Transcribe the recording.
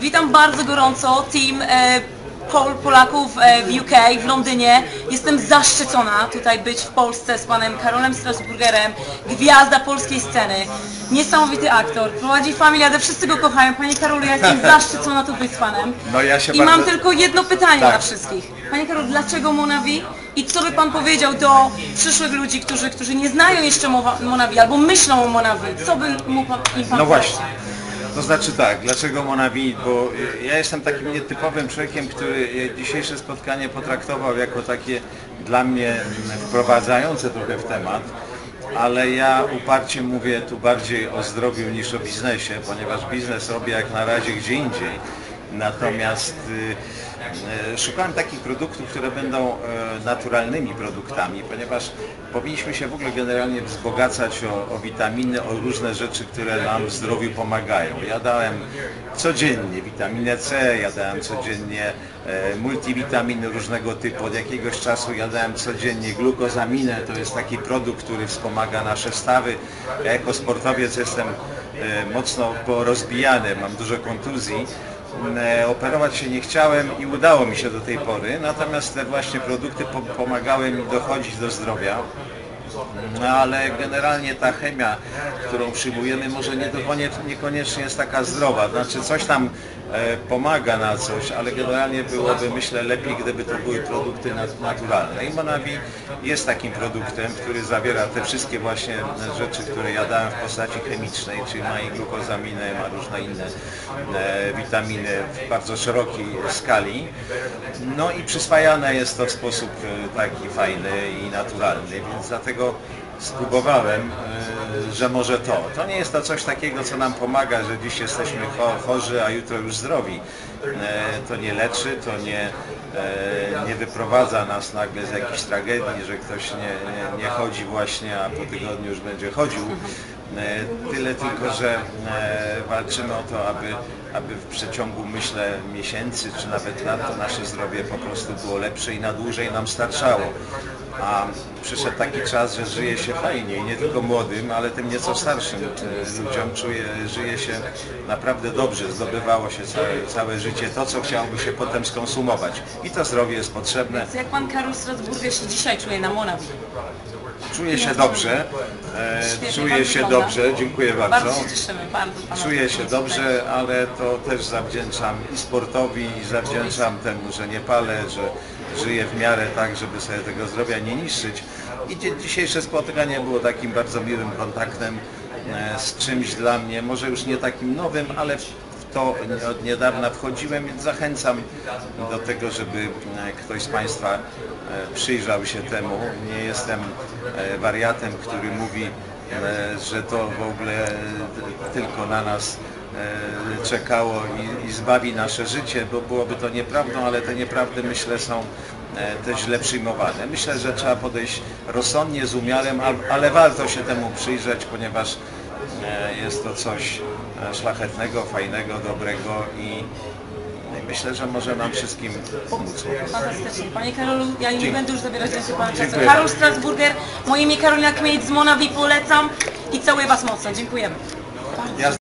Witam bardzo gorąco team e, Pol, Polaków e, w UK, w Londynie. Jestem zaszczycona tutaj być w Polsce z panem Karolem Strasburgerem, gwiazda polskiej sceny. Niesamowity aktor, prowadzi familiadę, wszyscy go kochają. Panie Karolu, ja jestem zaszczycona tu być z panem. No ja się I bardzo- mam tylko jedno pytanie Tak. dla wszystkich. Panie Karol, dlaczego Monavi? I co by pan powiedział do przyszłych ludzi, którzy, którzy nie znają jeszcze Monavi albo myślą o Monavi? Co by mógł pan, im pan No właśnie. To znaczy tak, dlaczego Monavi? Bo y, ja jestem takim nietypowym człowiekiem, który y, dzisiejsze spotkanie potraktował jako takie dla mnie wprowadzające trochę w temat, ale ja uparcie mówię tu bardziej o zdrowiu niż o biznesie, ponieważ biznes robię jak na razie gdzie indziej. Natomiast y, y, szukałem takich produktów, które będą e, naturalnymi produktami, ponieważ powinniśmy się w ogóle generalnie wzbogacać o, o witaminy, o różne rzeczy, które nam w zdrowiu pomagają. Ja dałem codziennie witaminę C, ja dałem codziennie e, multivitaminy różnego typu. Od jakiegoś czasu ja dałem codziennie glukozaminę, to jest taki produkt, który wspomaga nasze stawy. Ja jako sportowiec jestem e, mocno porozbijany, mam dużo kontuzji. E, Operować się nie chciałem i udało mi się do tej pory, natomiast te właśnie produkty po- pomagały mi dochodzić do zdrowia. No ale generalnie ta chemia, którą przyjmujemy, może niekoniecznie jest taka zdrowa. Znaczy coś tam pomaga na coś, ale generalnie byłoby myślę lepiej, gdyby to były produkty nat- naturalne. I Monavi jest takim produktem, który zawiera te wszystkie właśnie rzeczy, które ja dałem w postaci chemicznej, czyli ma i glukozaminę, ma różne inne e, witaminy w bardzo szerokiej skali. No i przyswajane jest to w sposób e, taki fajny i naturalny, więc dlatego spróbowałem, e, że może to. To nie jest to coś takiego, co nam pomaga, że dziś jesteśmy cho- chorzy, a jutro już zdrowi. E, To nie leczy, to nie, e, nie wyprowadza nas nagle z jakiejś tragedii, że ktoś nie, nie, chodzi właśnie, a po tygodniu już będzie chodził. E, Tyle tylko, że walczymy o to, aby, aby w przeciągu myślę miesięcy czy nawet lat to nasze zdrowie po prostu było lepsze i na dłużej nam starczało. A przyszedł taki czas, że żyje się fajnie i nie tylko młodym, ale tym nieco starszym ludziom czuje, żyje się naprawdę dobrze, zdobywało się całe, całe życie to, co chciałoby się potem skonsumować. I to zdrowie jest potrzebne. Jak pan Karol Strasburger się dzisiaj czuje na Monavi? Czuję się dobrze, e, czuję się dobrze, dziękuję Bardzo. Się cieszymy, bardzo pana Czuję się dobrze, ale to też zawdzięczam i sportowi, i zawdzięczam temu, że nie palę, że żyję w miarę tak, żeby sobie tego zdrowia nie niszczyć. I dzisiejsze spotkanie było takim bardzo miłym kontaktem e, z czymś dla mnie, może już nie takim nowym, ale w to od niedawna wchodziłem, więc zachęcam do tego, żeby e, ktoś z Państwa e, przyjrzał się temu. Nie jestem e, wariatem, który mówi, że to w ogóle tylko na nas czekało i, i zbawi nasze życie, bo byłoby to nieprawdą, ale te nieprawdy myślę są też źle przyjmowane. Myślę, że trzeba podejść rozsądnie, z umiarem, al- ale warto się temu przyjrzeć, ponieważ jest to coś e, szlachetnego, fajnego, dobrego i i myślę, że może nam wszystkim pomóc. Fantastycznie. Panie Karolu, ja nie będę już zabierać więcej pana czasu. Karol. Strasburger, moje imię Karolina Kmieć z Monavi polecam i całuję Was mocno. Dziękujemy.